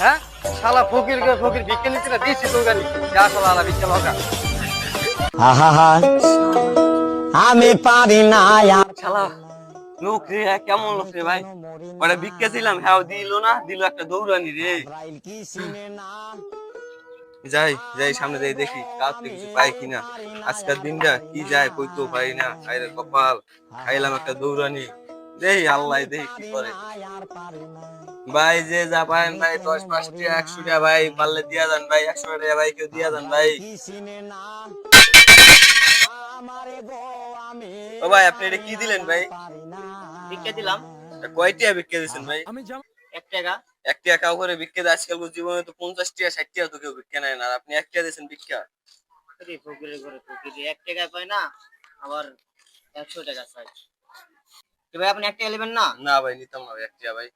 হ্যাঁ? শালা ফকির ফকির ভিক্ষে নিচ্ছে না দিয়েছি তো গাড়ি যা শালা আলা ভিক্ষে লগা আহা আমি পারি না শালা লোক রে কেমন লোক রে ভাই? ওটা ভিক্ষা ছিলাম হ্যাঁ দিল না দিল একটা দৌড়ানি রে। যাই যাই সামনে যাই দেখি কাজ কিছু পাই কিনা। আজকের দিনটা কি যায় কইতেও পারি না। খাইলে কপাল খাইলাম একটা দৌড়ানি। দেই আল্লাহ দেই কি করে। আর পারি না ভাই যে যা পারেন ভাই দশ পাঁচ টাকা একশো টাকা ভাই পারলে দিয়া যান ভাই একশো টাকা ভাই কেউ দিয়া যান ভাই। কি চিনে না আমারে গো আমি ও ভাই আপনি এটা কি দিলেন ভাই? ভিক্ষা দিলাম। কয় টাকা বিক্রি দিচ্ছেন ভাই? এক টাকা। এক টাকা কাউ করে বিক্রি দেয়? আজকাল জীবনে তো পঞ্চাশ টাকা ষাট টাকা তো কেউ বিক্রি নেয় না। আর আপনি এক টাকা দিয়েছেন ভিক্ষা। এক টাকায় পায় না আবার একশো টাকা চাই ভাই আপনি এক টাকা নেবেন না? না ভাই নিতাম না ভাই এক টাকা ভাই।